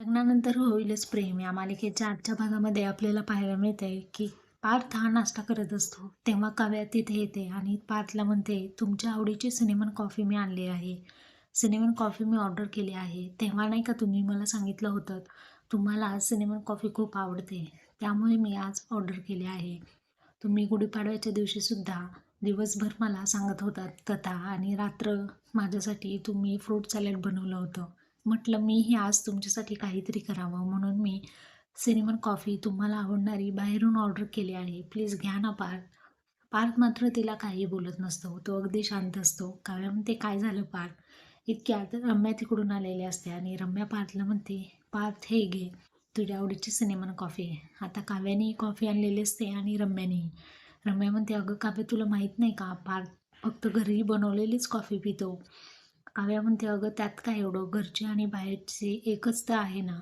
लग्नानंतर होईलच प्रेम. या मालिकेच्या आजच्या भागामध्ये आपल्याला पाहायला मिळतंय की पार्थ हा नाश्ता करत असतो. तेव्हा काव्या तिथे येते आणि पार्थला म्हणते तुमच्या आवडीची सिनेमन कॉफी मी आणली आहे. सिनेमन कॉफी मी ऑर्डर केली आहे. तेव्हा नाही का तुम्ही मला सांगितलं होतं तुम्हाला सिनेमन कॉफी खूप आवडते. त्यामुळे मी आज ऑर्डर केली आहे. तुम्ही गुढीपाडव्याच्या दिवशीसुद्धा दिवसभर मला सांगत होतात कथा आणि रात्र माझ्यासाठी तुम्ही फ्रूट सॅलड बनवलं होतं. म्हटलं मीही आज तुमच्यासाठी काहीतरी करावं. म्हणून मी सिनेमन कॉफी तुम्हाला आवडणारी बाहेरून ऑर्डर केली आहे. प्लीज घ्या ना पार्थ. पार्थ मात्र तिला काही बोलत नसतो. तो अगदी शांत असतो. काव्या म्हणते काय झालं पार्थ? इतक्यात रम्या तिकडून आलेली असते आणि रम्या पार्थला म्हणते पार्थ हे घे. तुझ्या आवडीची सिनेमन कॉफी आहे आता काव्याने कॉफी आणलेली असते आणि रम्याने रम्या म्हणते अगं काव्य तुला माहीत नाही का? पार्थ फक्त घरी बनवलेलीच कॉफी पितो. काव्या म्हणते अगं त्यात काय एवढं? घरचे आणि बाहेरचे एकच तर आहे ना.